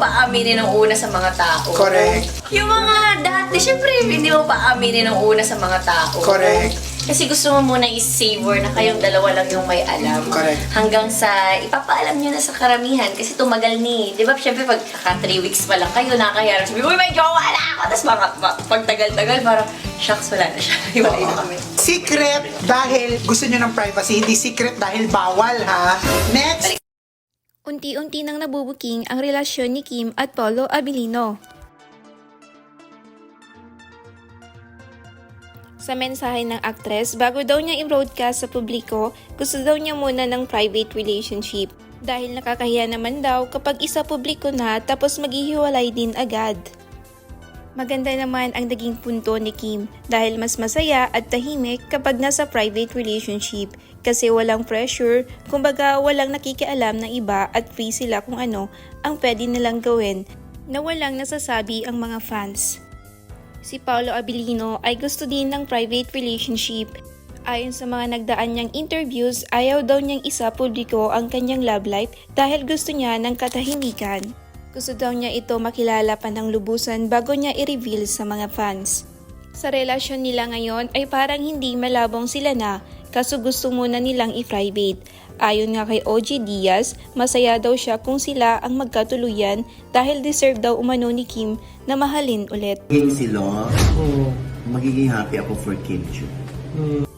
paaminin ng una sa mga tao. Correct. Yung mga dati, syempre, hindi mo paaminin ng una sa mga tao. Correct. Kasi gusto mo muna i-savor na kayong dalawa lang yung may alam. Correct. Hanggang sa ipapaalam nyo na sa karamihan kasi tumagal ni. Di ba, syempre, pag ka 3 weeks pa lang kayo, nakakayara. Sabi, uy, may jowa na ako! Tapos mga, ma- pag tagal-tagal, parang, shucks, wala na siya. Iwalay na kami. Secret dahil gusto nyo ng privacy, hindi secret dahil bawal ha. Next! Unti-unti nang nabubuking ang relasyon ni Kim at Paulo Abilino. Sa mensahe ng aktres, bago daw niya i-broadcast sa publiko, gusto daw niya muna ng private relationship. Dahil nakakahiya naman daw kapag isa publiko na tapos maghihiwalay din agad. Maganda naman ang naging punto ni Kim dahil mas masaya at tahimik kapag nasa private relationship kasi walang pressure, kumbaga walang nakikialam ng iba at free sila kung ano ang pwede nilang gawin na walang nasasabi ang mga fans. Si Paolo Abilino ay gusto din ng private relationship. Ayon sa mga nagdaan niyang interviews, ayaw daw niyang isa publiko ang kanyang love life dahil gusto niya ng katahimikan. Gusto daw niya ito makilala pa ng lubusan bago niya i-reveal sa mga fans. Sa relasyon nila ngayon ay parang hindi malabong sila na kaso gusto muna nilang i-private. Ayon nga kay OG Diaz, masaya daw siya kung sila ang magkatuluyan dahil deserve daw umano ni Kim na mahalin ulit. Magiging sila, magiging happy ako for Kim Chu.